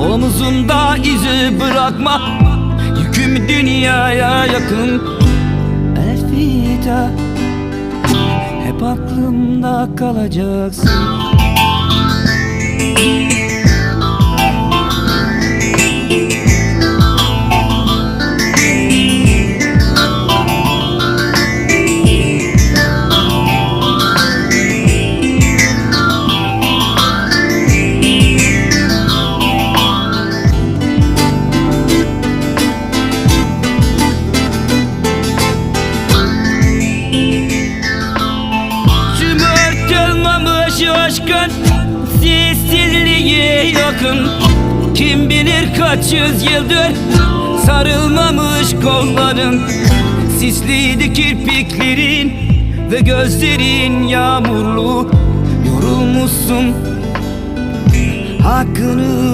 Omuzumda izi bırakma. Yüküm dünyaya yakın. Elfida Hep aklımda kalacaksın aşkın Sessizliğe yakın. Kim bilir kaç yüzyıldır Sarılmamış kolların. Sisliydi kirpiklerin Ve gözlerin yağmurlu. Yorulmuşsun. Hakkını